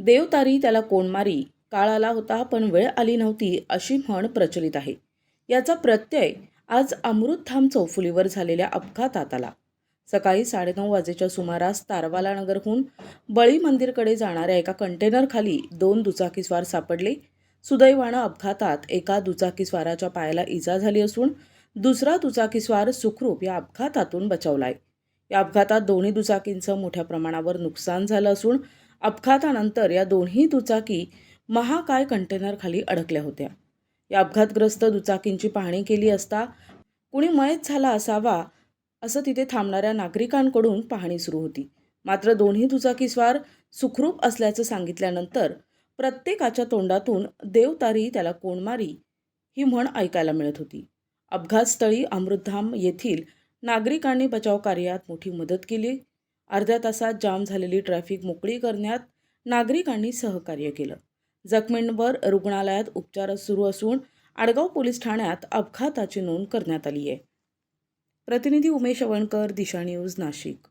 देवतारी त्याला कोण मारी काळ आला होता पण वेळ आली नव्हती अशी म्हण प्रचलित आहे. याचा प्रत्यय आज अमृतधाम चौफुलीवर झालेल्या अपघातात आला सकाळी साडेनऊ वाजेच्या सुमारास तारवाला नगरहून बळी मंदिरकडे जाणाऱ्या एका कंटेनरखाली दोन दुचाकीस्वार सापडले. सुदैवानं अपघातात एका दुचाकीस्वाराच्या पायाला इजा झाली असून दुसरा दुचाकीस्वार सुखरूप या अपघातातून बचावलाय. या अपघातात दोन्ही दुचाकींचं मोठ्या प्रमाणावर नुकसान झालं असून अपघातानंतर या दोन्ही दुचाकी महाकाय कंटेनरखाली अडकल्या होत्या. या अपघातग्रस्त दुचाकींची पाहणी केली असता कुणी मयत झाला असावा असं तिथे थांबणाऱ्या नागरिकांकडून पाहणी सुरू होती. मात्र दोन्ही दुचाकीस्वार सुखरूप असल्याचं सांगितल्यानंतर प्रत्येकाच्या तोंडातून देवतारी त्याला कोण मारी ही म्हण ऐकायला मिळत होती. अपघातस्थळी अमृतधाम येथील नागरिकांनी बचाव कार्यात मोठी मदत केली. अर्ध्या तासात जाम झालेली ट्रॅफिक मोकळी करण्यात नागरिकांनी सहकार्य केलं. जखमींवर रुग्णालयात उपचार सुरू असून आडगाव पोलीस ठाण्यात अपघाताची नोंद करण्यात आली आहे प्रतिनिधी उमेश अवणकर दिशा न्यूज नाशिक.